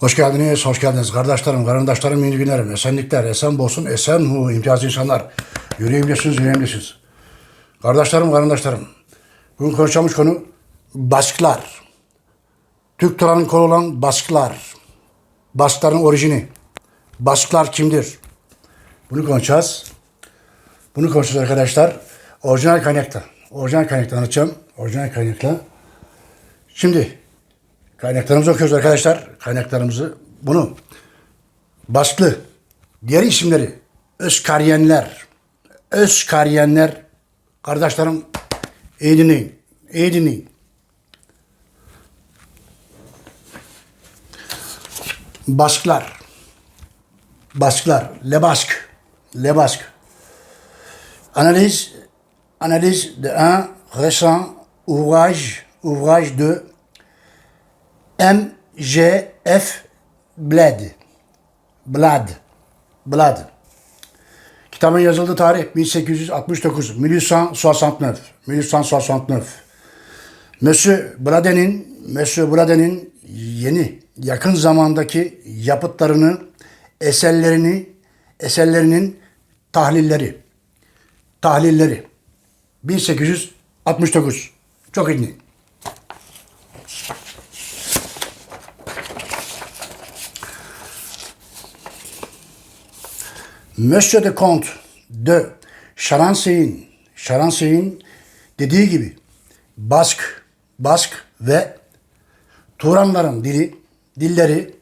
Hoş geldiniz, hoş geldiniz. Kardeşlerim, karındaşlarım, iyi günlerim. Esenlikler, esen bolsun, esen hu, imtiyaz insanlar. Yürüyebilirsiniz, yürüyebilirsiniz. Kardeşlerim, karındaşlarım. Bugün konuşacağımız konu baskılar. Türk Turan'ın konu olan baskılar. Baskıların orijini. Baskılar kimdir? Bunu konuşacağız. Bunu konuşacağız arkadaşlar. Orijinal kaynakta. Orijinal kaynakta anlatacağım. Orijinal kaynakla. Şimdi kaynaklarımızı okuyoruz arkadaşlar. Kaynaklarımızı. Bunu baskı, diğer isimleri Özkaryenler, Özkaryenler kardeşlerim iyi dinleyin. iyi dinleyin. Baskılar. Baskılar. Lebask. Lebask. Analyse, analyse de un récent ouvrage, ouvrage de MGF Blad. Blad. Blad. Kitabın yazıldığı tarih 1869, 1869, 1869. Monsieur Bladen'in, Monsieur Bladen'in yeni, yakın zamandaki yapıtlarını, eserlerini, eserlerinin tahlilleri, tahlilleri. 1869. Çok ilginç. Monsieur de Comte de Şaransey'in Şaransey'in dediği gibi Bask, Bask ve Turanların dili, dilleri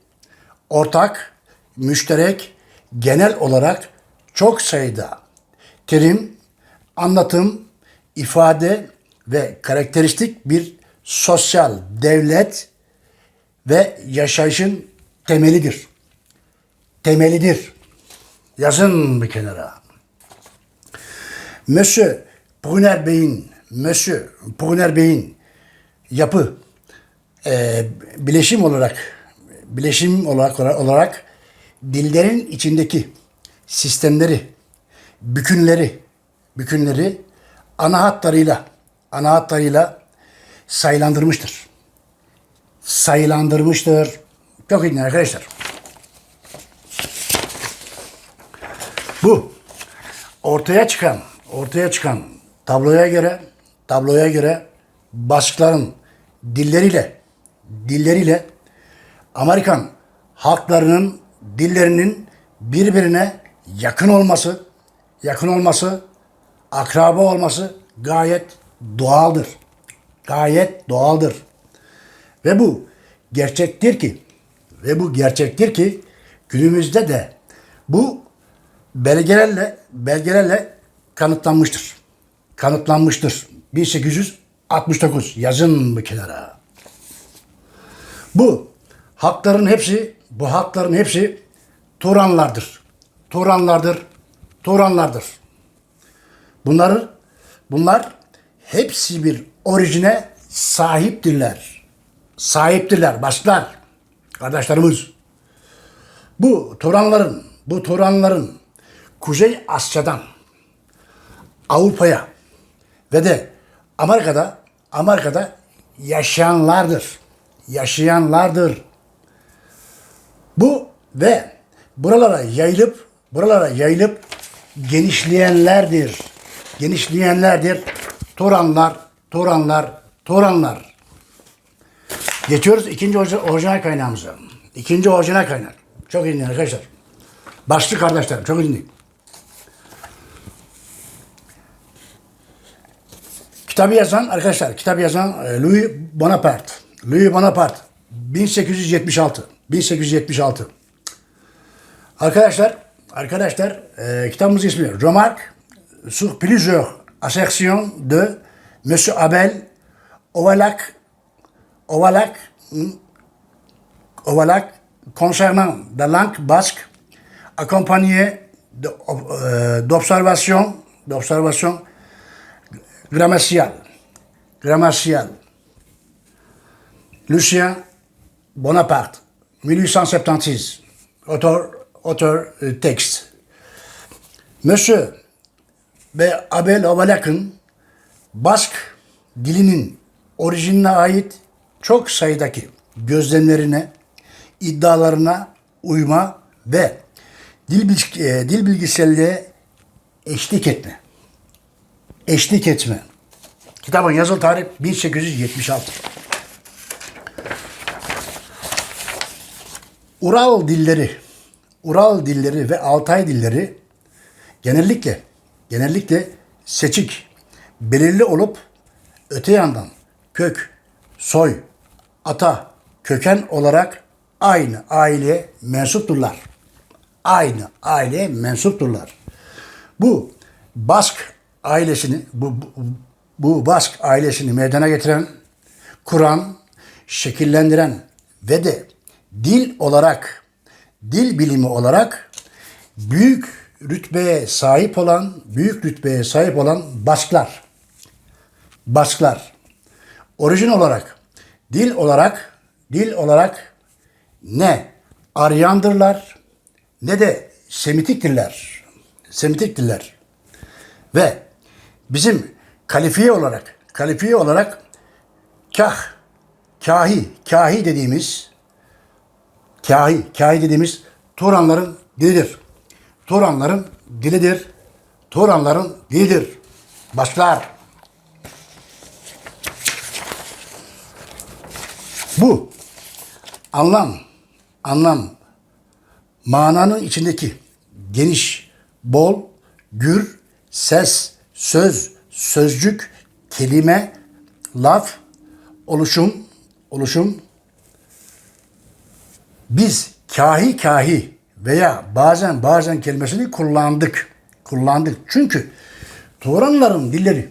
ortak, müşterek, genel olarak çok sayıda terim, anlatım, ifade ve karakteristik bir sosyal devlet ve yaşayışın temelidir. Temelidir. Yazın bir kenara. Monsieur Brunner Bey'in, Monsieur Brunner Bey'in yapı e, bileşim olarak bileşim olarak olarak dillerin içindeki sistemleri, bükünleri, bükünleri ana hatlarıyla ana hatlarıyla sayılandırmıştır. Sayılandırmıştır. Çok ilginç arkadaşlar. Bu ortaya çıkan ortaya çıkan tabloya göre tabloya göre baskıların dilleriyle dilleriyle Amerikan halklarının dillerinin birbirine yakın olması yakın olması akraba olması gayet doğaldır. Gayet doğaldır. Ve bu gerçektir ki ve bu gerçektir ki günümüzde de bu belgelerle belgelerle kanıtlanmıştır. Kanıtlanmıştır. 1869 yazın bir kenara. Bu hakların hepsi bu hakların hepsi Turanlardır. Turanlardır. Turanlardır. Bunları bunlar hepsi bir orijine sahiptirler. Sahiptirler. Başlar. Kardeşlerimiz. Bu Turanların, bu Turanların Kuzey Asya'dan Avrupa'ya ve de Amerika'da Amerika'da yaşayanlardır. Yaşayanlardır. Bu ve buralara yayılıp buralara yayılıp genişleyenlerdir. Genişleyenlerdir. Turanlar, Turanlar, Turanlar. Geçiyoruz ikinci orijinal kaynağımıza. İkinci orijinal kaynak. Çok ilginç arkadaşlar. Başlı kardeşlerim çok ilginç. Kitabı yazan arkadaşlar, kitabı yazan e, Louis Bonaparte. Louis Bonaparte 1876. 1876. Arkadaşlar, arkadaşlar e, kitabımızın ismi Remarque sur plusieurs assertions de Monsieur Abel Ovalak Ovalak hmm, Ovalak concernant la langue basque accompagnée de, euh, d'observations d'observations grammatiales. Grammatiales. Lucien Bonaparte, 1876. Auteur, auteur e, texte. Monsieur ve Abel Ovalak'ın Bask dilinin orijinine ait çok sayıdaki gözlemlerine iddialarına uyma ve dil, bil- e, dil bilgiselliğe eşlik etme. Eşlik etme. Kitabın yazılı tarih 1876. Ural dilleri, Ural dilleri ve Altay dilleri genellikle genellikle seçik, belirli olup öte yandan kök, soy, ata, köken olarak aynı aileye mensupturlar. Aynı aileye mensupturlar. Bu Bask ailesini bu, bu, bu Bask ailesini meydana getiren, kuran, şekillendiren ve de dil olarak, dil bilimi olarak büyük rütbeye sahip olan, büyük rütbeye sahip olan Basklar. Basklar. Orijin olarak, dil olarak, dil olarak ne Aryandırlar ne de Semitiktirler. Semitiktirler. Ve bizim kalifiye olarak, kalifiye olarak kah, kahi, kahi dediğimiz kahi, kahi dediğimiz Turanların dilidir. Turanların dilidir. Turanların dilidir. Başlar. Bu anlam, anlam, mananın içindeki geniş, bol, gür, ses, söz, sözcük, kelime, laf, oluşum, oluşum, biz kahi kahi veya bazen bazen kelimesini kullandık. Kullandık. Çünkü Turanların dilleri,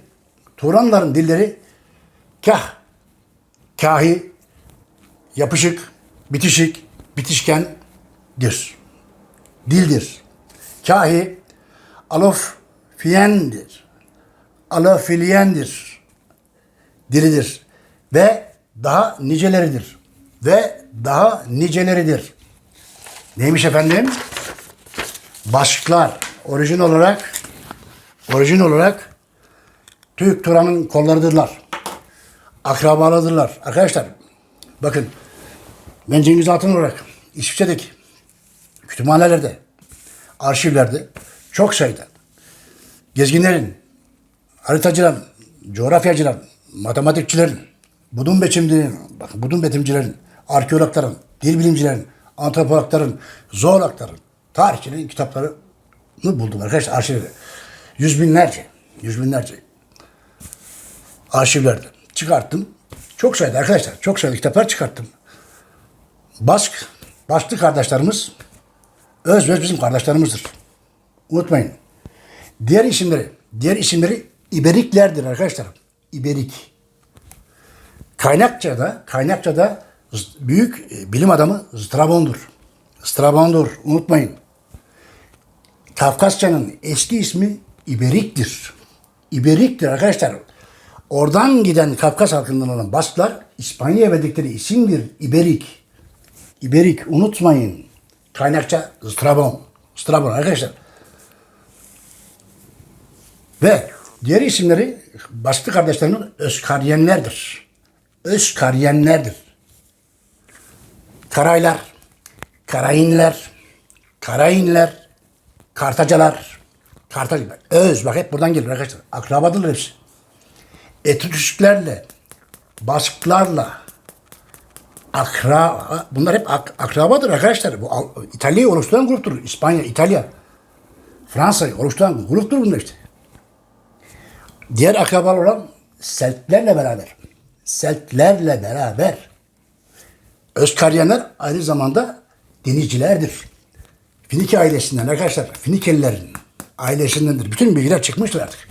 Turanların dilleri kah, kahi, yapışık, bitişik, bitişkendir. Dildir. Kahi alofiyendir. Alofiliyendir. Dilidir. Ve daha niceleridir. Ve daha niceleridir. Neymiş efendim? Başklar. Orijin olarak orijin olarak Türk Turan'ın kollarıdırlar. Akrabaladırlar. Arkadaşlar bakın ben Cengiz Altın olarak İsviçre'deki kütüphanelerde, arşivlerde çok sayıda gezginlerin, haritacıların, coğrafyacıların, matematikçilerin, budun biçimcilerin, bakın budun biçimcilerin, arkeologların, dil bilimcilerin, antropologların, zoologların, tarihçilerin kitaplarını buldum arkadaşlar arşivlerde. Yüz binlerce, yüz binlerce arşivlerde çıkarttım. Çok sayıda arkadaşlar, çok sayıda kitaplar çıkarttım. Bask, Basklı kardeşlerimiz öz öz bizim kardeşlerimizdir. Unutmayın. Diğer isimleri, diğer isimleri İberiklerdir arkadaşlar. İberik. Kaynakça'da, Kaynakça'da büyük e, bilim adamı Strabon'dur. Strabon'dur. Unutmayın. Kafkasça'nın eski ismi İberik'tir. İberik'tir arkadaşlar. Oradan giden Kafkas halkından olan Basklar İspanya'ya verdikleri isimdir İberik. İberik unutmayın. Kaynakça Strabon. Strabon arkadaşlar. Ve diğer isimleri Basklı kardeşlerimin Özkaryenlerdir. Özkaryenlerdir. Karaylar, Karayinler, Karayinler, Kartacalar, Kartacalar. Öz bak hep buradan gelir arkadaşlar. Akrabadılar hepsi. Etütüşklerle, Basklarla, akra bunlar hep ak- akrabadır arkadaşlar. Bu Al- İtalya'yı oluşturan gruptur. İspanya, İtalya, Fransa'yı oluşturan gruptur bunlar işte. Diğer akrabalar olan Seltlerle beraber. Seltlerle beraber. Özkaryenler aynı zamanda denizcilerdir. Finike ailesinden arkadaşlar. Finikelilerin ailesindendir. Bütün bilgiler çıkmıştır artık.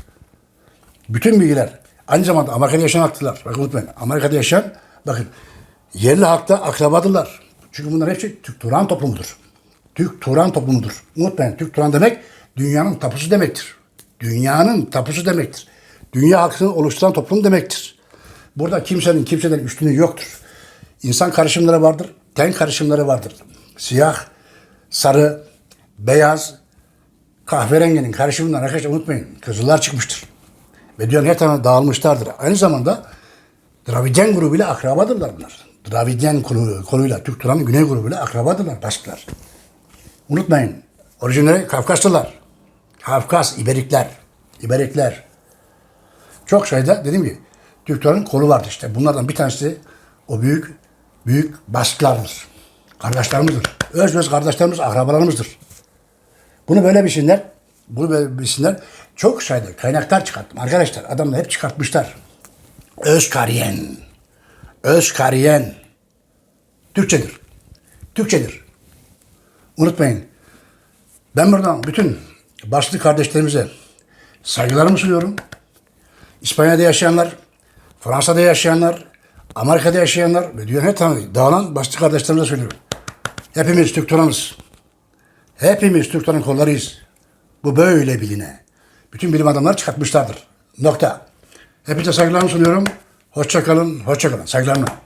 Bütün bilgiler. Aynı zamanda Amerika'da yaşayan halktılar. Bakın unutmayın. Amerika'da yaşayan bakın yerli halkta akrabadırlar. Çünkü bunlar hepsi Türk Turan toplumudur. Türk Turan toplumudur. Unutmayın Türk Turan demek dünyanın tapusu demektir. Dünyanın tapusu demektir. Dünya halkını oluşturan toplum demektir. Burada kimsenin kimseden üstünlüğü yoktur. İnsan karışımları vardır, ten karışımları vardır. Siyah, sarı, beyaz, kahverenginin karışımından arkadaşlar unutmayın. Kızıllar çıkmıştır. Ve dünyanın her tarafına dağılmışlardır. Aynı zamanda Dravidian grubuyla akrabadırlar bunlar. Dravidyen kolu, koluyla Türk Turan'ın güney grubuyla akrabadırlar Basklar. Unutmayın. Orijinali Kafkaslılar. Kafkas, İberikler. İberikler. Çok sayıda dediğim gibi Türk Turan'ın kolu vardı işte. Bunlardan bir tanesi o büyük büyük Basklardır. Kardeşlerimizdir. Öz öz kardeşlerimiz, akrabalarımızdır. Bunu böyle bilsinler. Bunu böyle bilsinler. Çok sayıda kaynaklar çıkarttım. Arkadaşlar adamlar hep çıkartmışlar. Özkariyen. Özkariyen. Türkçedir. Türkçedir. Unutmayın. Ben buradan bütün başlı kardeşlerimize saygılarımı sunuyorum. İspanya'da yaşayanlar, Fransa'da yaşayanlar, Amerika'da yaşayanlar ve dünyanın her tarafında dağılan başlı kardeşlerimize söylüyorum. Hepimiz Türk Turan'ız. Hepimiz Türk Turan kollarıyız. Bu böyle biline. Bütün bilim adamları çıkartmışlardır. Nokta. Hepinize saygılarımı sunuyorum. Hoşça kalın, hoşça kalın. Saygılarımla.